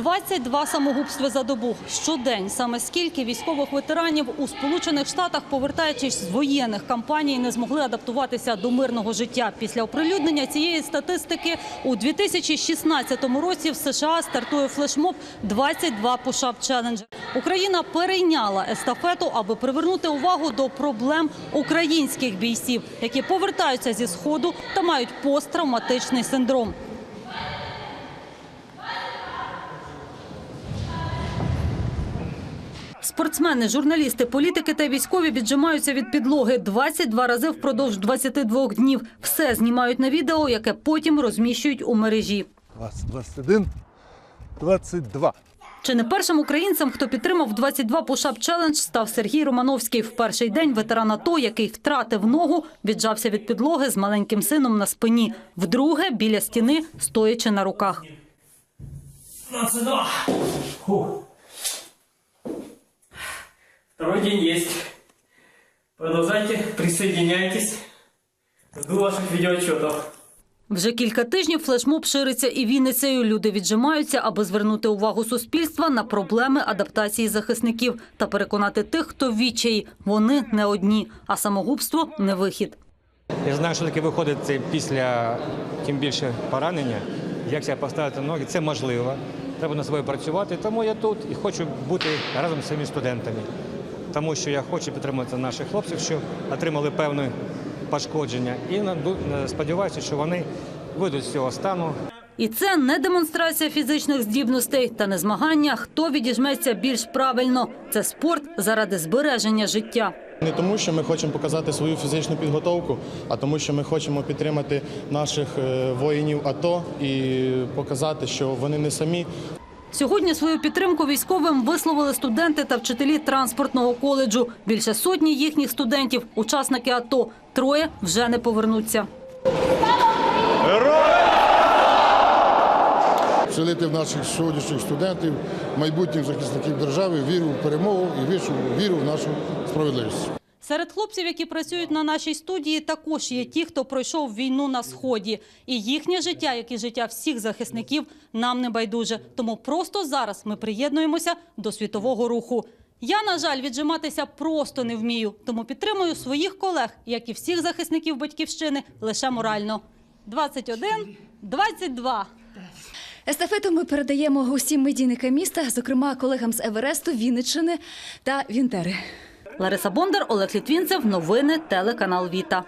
22 самогубства за добу щодень. Саме скільки військових ветеранів у Сполучених Штатах, повертаючись з воєнних кампаній, не змогли адаптуватися до мирного життя. Після оприлюднення цієї статистики у 2016 році в США стартує флешмоб 22 Push-Up Challenge. Україна перейняла естафету, аби привернути увагу до проблем українських бійців, які повертаються зі сходу та мають посттравматичний синдром. Спортсмени, журналісти, політики та військові віджимаються від підлоги 22 рази впродовж 22 днів. Все знімають на відео, яке потім розміщують у мережі. 20, 21, 22. Чи не першим українцем, хто підтримав 22 пушап челендж, став Сергій Романовський. В перший день ветеран АТО, який втратив ногу, віджався від підлоги з маленьким сином на спині. Вдруге біля стіни, стоячи на руках. 22. Фух. Второй день есть. Продолжайте, присоединяйтесь. Жду ваших видеоотчетов. Вже кілька тижнів флешмоб шириться і Вінницею. Люди віджимаються, аби звернути увагу суспільства на проблеми адаптації захисників та переконати тих, хто відчаї. Вони не одні, а самогубство не вихід. Я знаю, що таке виходить це після тим більше поранення. Як себе поставити ноги, це можливо. Треба над собою працювати. Тому я тут і хочу бути разом з своїми студентами. Тому що я хочу підтримати наших хлопців, що отримали певне пошкодження. І наду- сподіваюся, що вони вийдуть з цього стану І це не демонстрація фізичних здібностей та не змагання, хто відіжметься більш правильно. Це спорт заради збереження життя. Не тому, що ми хочемо показати свою фізичну підготовку, а тому, що ми хочемо підтримати наших е, воїнів АТО і показати, що вони не самі. Сьогодні свою підтримку військовим висловили студенти та вчителі транспортного коледжу. Більше сотні їхніх студентів, учасники АТО. Троє вже не повернуться. вселити в наших сьогоднішніх студентів, майбутніх захисників держави, віру в перемогу і віру- віру в нашу справедливість. Серед хлопців, які працюють на нашій студії, також є ті, хто пройшов війну на сході. І їхнє життя, як і життя всіх захисників, нам не байдуже. Тому просто зараз ми приєднуємося до світового руху. Я, на жаль, віджиматися просто не вмію, тому підтримую своїх колег, як і всіх захисників батьківщини, лише морально. 21, 22. Естафету ми передаємо усім медійникам міста, зокрема колегам з Евересту, Вінниччини та Вінтери. Лариса Бондар, Олег Літвінцев. Новини телеканал Віта.